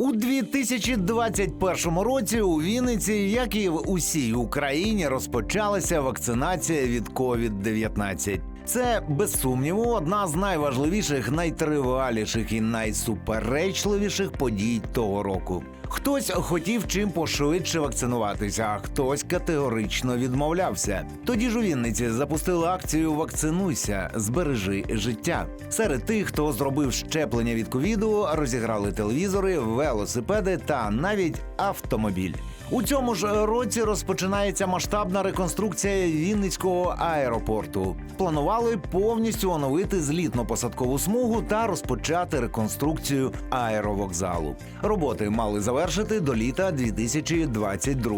У 2021 році у Вінниці, як і в усій Україні, розпочалася вакцинація від COVID-19. Це без сумніву одна з найважливіших, найтриваліших і найсуперечливіших подій того року. Хтось хотів чим пошвидше вакцинуватися, а хтось категорично відмовлявся. Тоді ж у Вінниці запустили акцію Вакцинуйся, збережи життя. Серед тих, хто зробив щеплення від ковіду, розіграли телевізори, велосипеди та навіть автомобіль. У цьому ж році розпочинається масштабна реконструкція Вінницького аеропорту. Планували повністю оновити злітно-посадкову смугу та розпочати реконструкцію аеровокзалу. Роботи мали завершити до літа 2022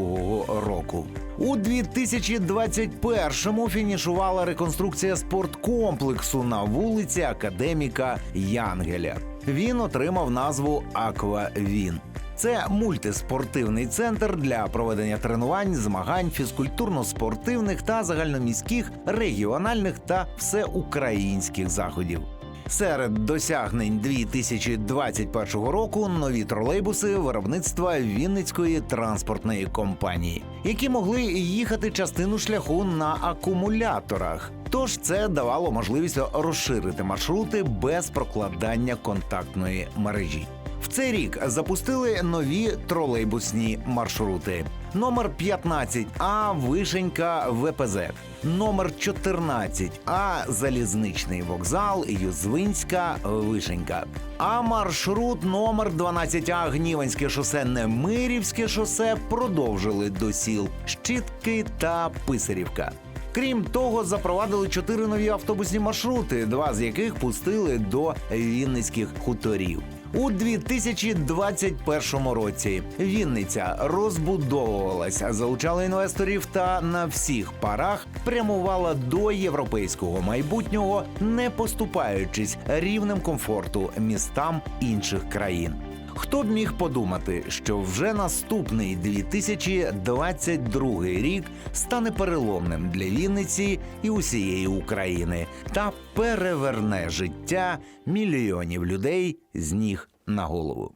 року. У 2021-му фінішувала реконструкція спорткомплексу на вулиці Академіка Янгеля. Він отримав назву Аквавін. Це мультиспортивний центр для проведення тренувань, змагань, фізкультурно-спортивних та загальноміських, регіональних та всеукраїнських заходів. Серед досягнень 2021 року нові тролейбуси виробництва Вінницької транспортної компанії, які могли їхати частину шляху на акумуляторах. Тож це давало можливість розширити маршрути без прокладання контактної мережі. Цей рік запустили нові тролейбусні маршрути. Номер 15А Вишенька ВПЗ, номер 14А Залізничний вокзал Юзвинська Вишенька. А маршрут номер 12А Гніванське шосе Немирівське шосе продовжили до сіл Щітки та Писарівка. Крім того, запровадили чотири нові автобусні маршрути, два з яких пустили до Вінницьких хуторів. У 2021 році Вінниця розбудовувалася, залучала інвесторів та на всіх парах прямувала до європейського майбутнього, не поступаючись рівнем комфорту містам інших країн. Хто б міг подумати, що вже наступний 2022 рік стане переломним для Вінниці і усієї України та переверне життя мільйонів людей з ніг на голову.